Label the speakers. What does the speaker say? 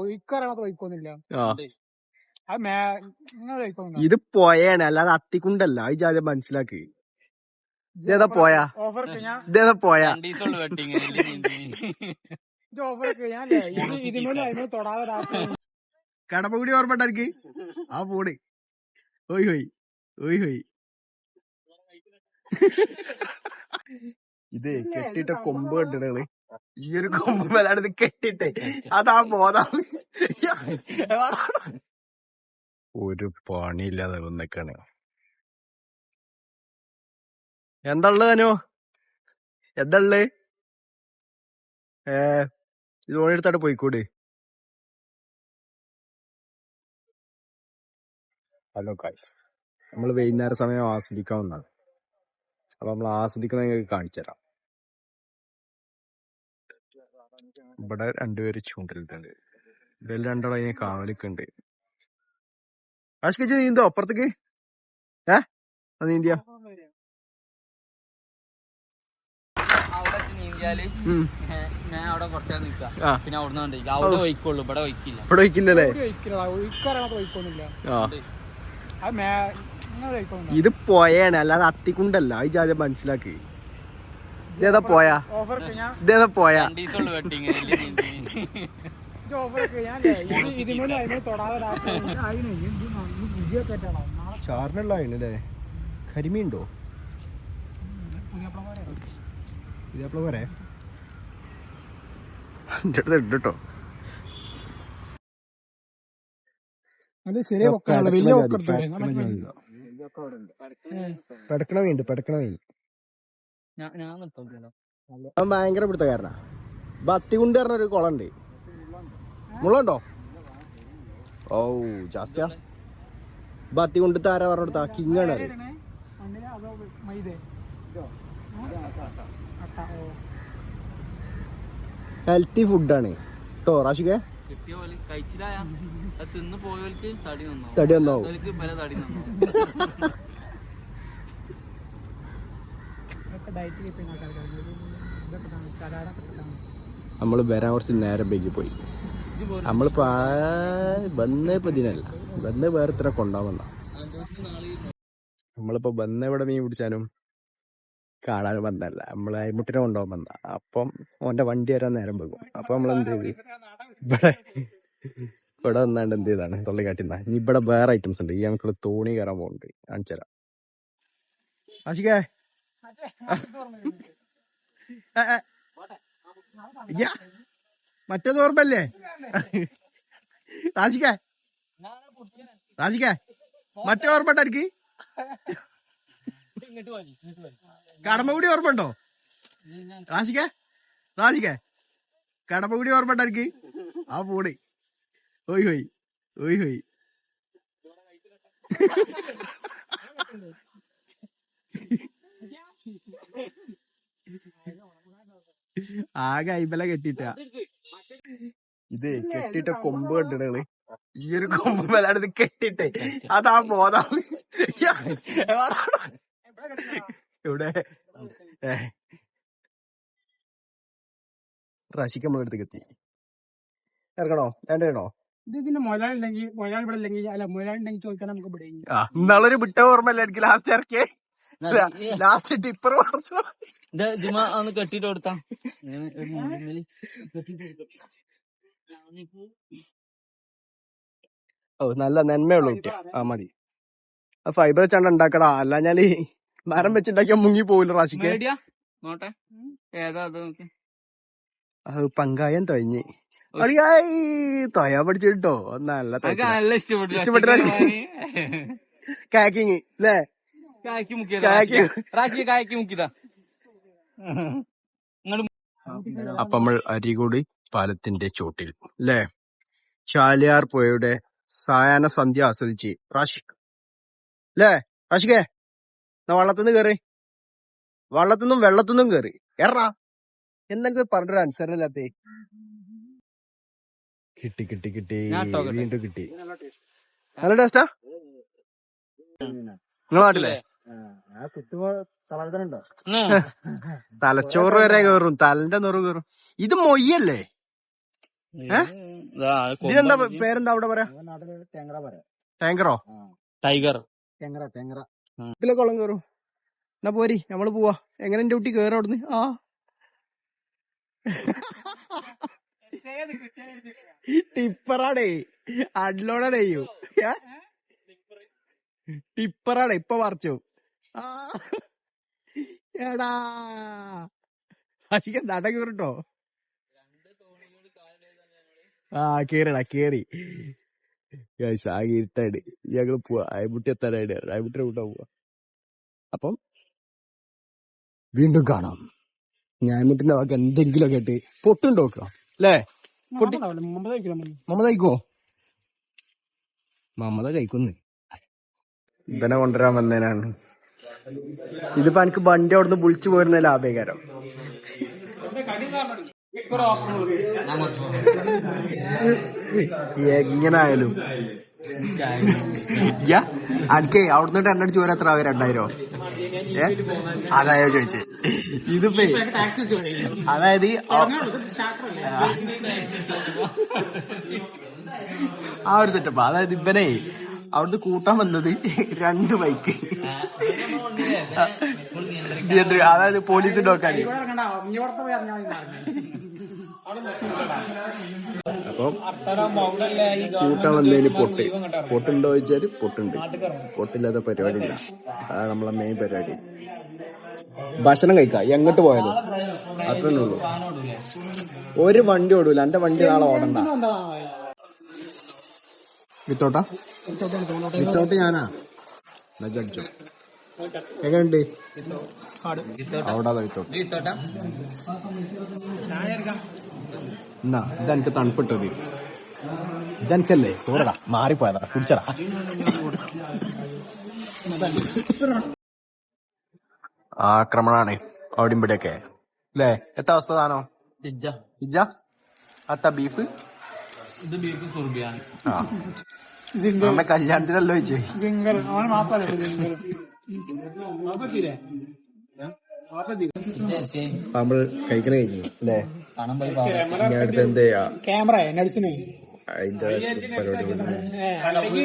Speaker 1: ഒഴിക്കാറാണ് ഒഴിക്കൊന്നുമില്ല
Speaker 2: ആ.
Speaker 1: അത്. മേ നിങ്ങൾ ഒഴിക്കൊന്നുമില്ല
Speaker 2: ഇത് പോയാണ്. അല്ലാതെ അത്തിക്കുണ്ടല്ല. അത് ജാതി മനസ്സിലാക്ക്. ഇതേതാ പോയാ?
Speaker 1: ഓഫർ ഞാൻ
Speaker 2: ഇതേതാ പോയാ?
Speaker 1: ഇത് ഓഫർ ഞാൻ തൊടാതെ രാത്രി
Speaker 2: കടപ്പുകൂടി ഓർമ്മണ്ടാർക്ക് ആ പോണ് ഓയ് ഹോയ്. ഓയ് ഹോയ്. ഇത് കെട്ടിട്ട കൊമ്പ് കണ്ടിട്ടുകൾ ഈ ഒരു കൊമ്പ് മേലാണിത് ഇത് കെട്ടിട്ടെ അതാ ബോധം. ഒരു പണിയില്ലാതെ വന്നേക്കാണ്. എന്താ ഉള്ളത് അനു എന്താള്ളത്? ഏ ഇത് ഓണെടുത്താട്ട് പോയിക്കൂടെ? ഹലോ കായ്സ് നമ്മൾ വൈകുന്നേര സമയം ആസ്വദിക്കാൻ വന്നാണ്. അപ്പൊ നമ്മൾ ആസ്വദിക്കുന്ന നിങ്ങൾക്ക് കാണിച്ചു തരാം ഇവിടെ രണ്ടുപേര് ചൂണ്ടലിട്ടുണ്ട്. ഇതിൽ രണ്ടാളും അതിനെ കാവലിക്കുണ്ട് ആഷ്കിച്ച് നീന്തോ അപ്പുറത്തേക്ക്? ഏ? അത് നീന്തിയ
Speaker 3: ഇവിടെ ഒഴിക്കില്ല
Speaker 2: ഇവിടെ വയ്ക്കില്ലല്ലേ
Speaker 1: ഒഴിക്കാറാണ് ഒഴിക്കൊന്നുമില്ല
Speaker 2: ആ.
Speaker 1: അത് മേ നിങ്ങൾ ഒഴിക്കൊന്നുമില്ല
Speaker 2: ഇത് പോയാണ് അല്ലാതെ അത്തിക്കുണ്ടല്ല. അത് ജാതി മനസ്സിലാക്ക്. ഇതേതാ പോയാ? ഇതേതാ പോയാ? ചാറിനുള്ള അതിനല്ലേ കരിമീണ്ടോ ഇതേപ്പള പോരെ
Speaker 1: അത് ചെറിയ
Speaker 2: പെടക്കണ വീണ്ട് പടക്കണ വീണ്ട്
Speaker 3: ഞാൻ നിർത്തോളൂ
Speaker 2: അവൻ ഭയങ്കര പിടുത്തക്കാരനാ. ബത്തികുണ്ട് പറഞ്ഞ ഒരു കുളമുണ്ട്. മുള്ളുണ്ടോ ഓ ജാസ്തിയാ. ബത്തികുണ്ട് താര പറഞ്ഞ കിങ് ആണ് അത്. ഹെൽത്തി ഫുഡാണ് കേട്ടോ റാഷിക്കെ?
Speaker 3: തടി
Speaker 2: ഒന്നാവും
Speaker 1: ഡയറ്റ്
Speaker 2: നമ്മൾ വരാൻ കുറച്ച് നേരം പോയി. നമ്മൾ ആ വന്നേ വന്ന് വേറെ ഇത്ര കൊണ്ടാവുന്ന നമ്മളിപ്പോ വന്ന ഇവിടെ മീൻ പിടിച്ചാലും കാണാൻ വന്നല്ല. നമ്മളെ അയമുട്ടിനെ കൊണ്ടുപോകാൻ വന്ന. അപ്പം ഓന്റെ വണ്ടി വരാൻ നേരം വെക്കും അപ്പൊ നമ്മൾ എന്ത് ചെയ്ത്? ഇവിടെ ഇവിടെ വന്നാണ്ട് എന്ത് ചെയ്താണ്? തൊള്ളി കാട്ടിന്ന. ഇനി ഇവിടെ വേറെ ഐറ്റംസ് ഉണ്ട്. ഈ നമുക്ക് തോണി കയറാൻ പോകുന്നുണ്ട് കാണിച്ചു തരാം ഏ, മറ്റേത് ഓർമ്മല്ലേ റാഷിക്കേ റാഷിക്കേ മറ്റേ ഓർമ്മ എനിക്ക്?
Speaker 3: ഇങ്ങോട്ട് പോലെ
Speaker 2: കടമകുടി ഓർമ്മ ഉണ്ടോ റാഷിക്കേ റാഷിക്കേ കടമകുടി ഓർമ്മ എനിക്ക്? ആ പോണ്. ഓയ് ഹോയ് ഓയ് ഹോയ് ആകെ അയിബല കെട്ടിട്ട ഇത് കെട്ടിട്ട കൊമ്പ് കണ്ടിടകൾ ഈ ഒരു കൊമ്പ് മേലാണ് ഇത് കെട്ടിട്ടെ അതാ ബോധം. ഇവിടെ റാശിക്ക് നമ്മളെ അടുത്തേക്ക് എത്തി. ഇറങ്ങണോ? വേണ്ടോ
Speaker 1: ഇത് ഇതിന്റെ മുതലാളി ഉണ്ടെങ്കിൽ മുതലാളി ഇവിടെ ഇല്ലെങ്കിൽ അല്ല മുതലാളി ഉണ്ടെങ്കിൽ ചോദിക്കാൻ നമുക്ക് ഇവിടെ
Speaker 2: ഇന്നുള്ളൊരു ഇന്നാളൊരു വിട്ട ഓർമ്മല്ല എനിക്ക് ലാസ്റ്റ് ഇറക്കിയേ. ലാസ്റ്റ് ടിപ്പർ
Speaker 3: ജിമ ഒന്ന് കെട്ടിട്ട് കൊടുത്താ.
Speaker 2: ഓ നല്ല നന്മയുള്ള കുട്ടി ആ മതി. ആ ഫൈബർ വെച്ചാണ്ട് ഉണ്ടാക്കടാ. അല്ല ഞാൻ മരം വെച്ചുണ്ടാക്കിയാ മുങ്ങി പോവില്ല റാശിക്ക്
Speaker 3: നോട്ടെ. ഏതാ അത് നോക്കി.
Speaker 2: പങ്കായം തൊഴഞ്ഞ് അടിയായി തൊയ പഠിച്ചിട്ടോ നല്ല
Speaker 3: ഇഷ്ടപ്പെട്ടു.
Speaker 2: കാക്കിങ് അല്ലേ
Speaker 3: കായ്ക്ക്. മുക്കിയതാ. കായ്ക്ക് മുക്കിയതാ.
Speaker 2: അപ്പൊ നമ്മൾ അരികൂടി പാലത്തിന്റെ ചോട്ടിൽ അല്ലേ ചാലിയാർ പുഴയുടെ സായാഹ്ന സന്ധ്യ ആസ്വദിച്ച് റാഷിക് അല്ലേ റാഷിക്കേ എന്നാ വള്ളത്തിന്ന് കേറി. വള്ളത്തിന്നും വെള്ളത്തിന്നും കേറി. എറാ. എന്തെങ്കിലും പറഞ്ഞൊരു അനുസരണല്ലാത്തേ കിട്ടി കിട്ടി കിട്ടി.
Speaker 3: ഇട്ടോക്കട്ടെ.
Speaker 2: വീണ്ടും കിട്ടി. നല്ല ടേസ്റ്റാ നിങ്ങളെ നാട്ടിലെ? തലച്ചോറ് വരെ കേറും തലന്റെ നുറു കേറും. ഇത് മൊയ്യല്ലേ? ഇതിനെന്താ പേരെന്താ അവിടെ പറയാ?
Speaker 1: ടെങ്കറ
Speaker 3: ടൈഗർ.
Speaker 1: ടാങ്കറ ടാങ്കറ.
Speaker 2: ഇതിലെ കുളം കയറും എന്നാ പോരി നമ്മൾ പോവാ. എങ്ങനെ എന്റെ കുട്ടി കേറും അവിടുന്ന്? ആ. ടിപ്പറാടേ അഡ്ലോഡാണ് ചെയ്യൂ. ടിപ്പറാണ് ഇപ്പൊ പറിച്ചു. എടാ. അധികം നട കയറിട്ടോ ആ കേറിടാ കേറി. ഗൈസ് ആകെ ഇരുട്ടായിട്ട്. ഞങ്ങൾ പോവാ. അയമുട്ടി എത്താനായിട്ട് അയമുട്ടിയുടെ കൂട്ടാ പോവാ. അപ്പം വീണ്ടും കാണാം. ഞായമുട്ടിന്റെ വാക്ക് എന്തെങ്കിലും കേട്ട് ഇട്ട് പൊട്ടുണ്ടോ അല്ലേ? പൊട്ടി മമത കഴിക്കോ മമത കഴിക്കുന്നു ഇവനെ കൊണ്ടുവരാൻ വന്നതിനാണ് ഇതിപ്പോ എനിക്ക് വണ്ടി അവിടുന്ന് വിളിച്ചു പോരുന്ന ലാഭേകാരം. എങ്ങനായാലും. അനക്കേ അവിടുന്ന് എണ്ണടിച്ച് പോരാ എത്ര രണ്ടായിരോ? ഏ? അതായോ ചോദിച്ചേ. ഇതിപ്പോ അതായത് ആ ഒരു സെറ്റപ്പ് അതായത് ഇവനെ അവിടുന്ന് കൂട്ടാൻ വന്നത് രണ്ട് ബൈക്ക് അതായത് പോലീസ് നോക്കാൻ അപ്പം കൂട്ടാൻ വന്നതിന് പൊട്ട്. പൊട്ടുണ്ടോ ചോദിച്ചാൽ പൊട്ടുണ്ട്. പൊട്ടില്ലാത്ത പരിപാടി ഇല്ല അതാണ് നമ്മളെ മെയിൻ പരിപാടി. ഭക്ഷണം കഴിക്കാം? എങ്ങോട്ട് പോയാലും. അത്രേ ഉള്ളൂ. ഒരു വണ്ടി ഓടൂല. എന്റെ വണ്ടി നാളെ ഓടണ്ട. വിത്തോട്ടാ? വിത്തോട്ട് ഞാനാ. അടിച്ചോ. എങ്ങനെയുണ്ട് എന്നാ ഇതെനിക്ക് തണുപ്പിട്ടത്. ഇതെനിക്കല്ലേ സോറടാ മാറിപ്പോയതാ. കുടിച്ചടാ. ആക്രമണാണ് അവിടെ ഇവിടെയൊക്കെ. അല്ലേ എത്ര അവസ്ഥ താനോ
Speaker 3: ഇജ്ജ.
Speaker 2: ഇജ്ജ അത്ത ബീഫ്?
Speaker 3: ഇത് ബീഫ് സുർബിയാണ്.
Speaker 2: ആ. അമ്മ കല്യാണത്തിനല്ലോ ചോദിച്ചു.
Speaker 1: ജിങ്കർ. അവന് മാത്രമല്ല
Speaker 2: നമ്മൾ കഴിക്കണ കഴിഞ്ഞു അല്ലേ?
Speaker 3: പണം പോയി
Speaker 2: ഇനി അടുത്ത് എന്ത് ചെയ്യാ?
Speaker 1: ക്യാമറ എന്നെ അടിച്ചിന്
Speaker 2: അതിന്റെ പരിപാടി